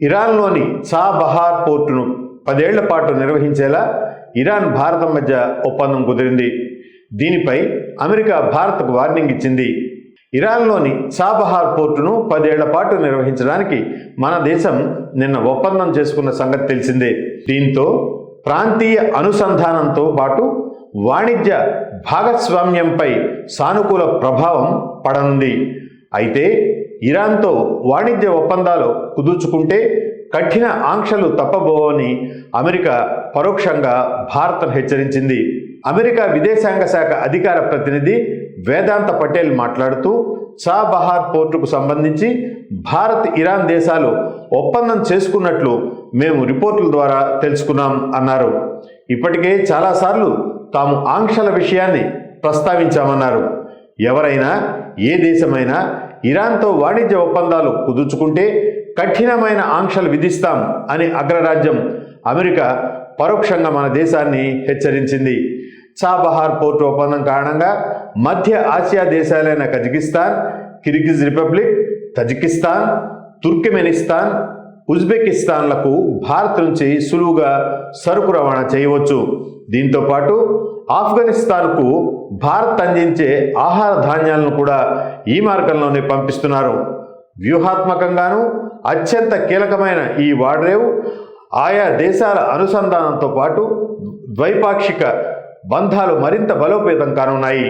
ఇరాన్లోని చా బహార్ పోర్టును పదేళ్ళ పాటు నిర్వహించేలా ఇరాన్ భారతం మధ్య ఒప్పందం కుదిరింది. దీనిపై అమెరికా భారత్కు వార్నింగ్ ఇచ్చింది. ఇరాన్లోని చాబహార్ పోర్టును పదేళ్ళ పాటు నిర్వహించడానికి మన దేశం నిన్న ఒప్పందం చేసుకున్న సంగతి తెలిసిందే. దీంతో ప్రాంతీయ అనుసంధానంతో పాటు వాణిజ్య భాగస్వామ్యంపై సానుకూల ప్రభావం పడనుంది. అయితే ఇరాన్తో వాణిజ్య ఒప్పందాలు కుదుర్చుకుంటే కఠిన ఆంక్షలు తప్పబోవని అమెరికా పరోక్షంగా భారత్ను హెచ్చరించింది. అమెరికా విదేశాంగ శాఖ అధికార ప్రతినిధి వేదాంత పటేల్ మాట్లాడుతూ చాబహార్ పోర్టుకు సంబంధించి భారత్ ఇరాన్ దేశాలు ఒప్పందం చేసుకున్నట్లు మేము రిపోర్టుల ద్వారా తెలుసుకున్నాం అన్నారు. ఇప్పటికే చాలాసార్లు తాము ఆంక్షల విషయాన్ని ప్రస్తావించామన్నారు. ఎవరైనా ఏ దేశమైనా ఇరాన్తో వాణిజ్య ఒప్పందాలు కుదుర్చుకుంటే కఠినమైన ఆంక్షలు విధిస్తాం అని అగ్రరాజ్యం అమెరికా పరోక్షంగా మన దేశాన్ని హెచ్చరించింది. చాబహార్ పోర్టు ఒప్పందం కారణంగా మధ్య Asia దేశాలైన Kazakhstan Kyrgyz Republic Tajikistan Turkmenistan ఉజ్బెకిస్తాన్లకు Bharat నుంచి సులువుగా సరుకు రవాణా చేయవచ్చు. దీంతో పాటు ఆఫ్ఘనిస్తాన్కు భారత్ అందించే ఆహార ధాన్యాలను కూడా ఈ మార్గంలోనే పంపిస్తున్నారు. వ్యూహాత్మకంగాను అత్యంత కీలకమైన ఈ వాడ్రేవ్ ఆయా దేశాల అనుసంధానంతో పాటు ద్వైపాక్షిక బంధాలు మరింత బలోపేతం కానున్నాయి.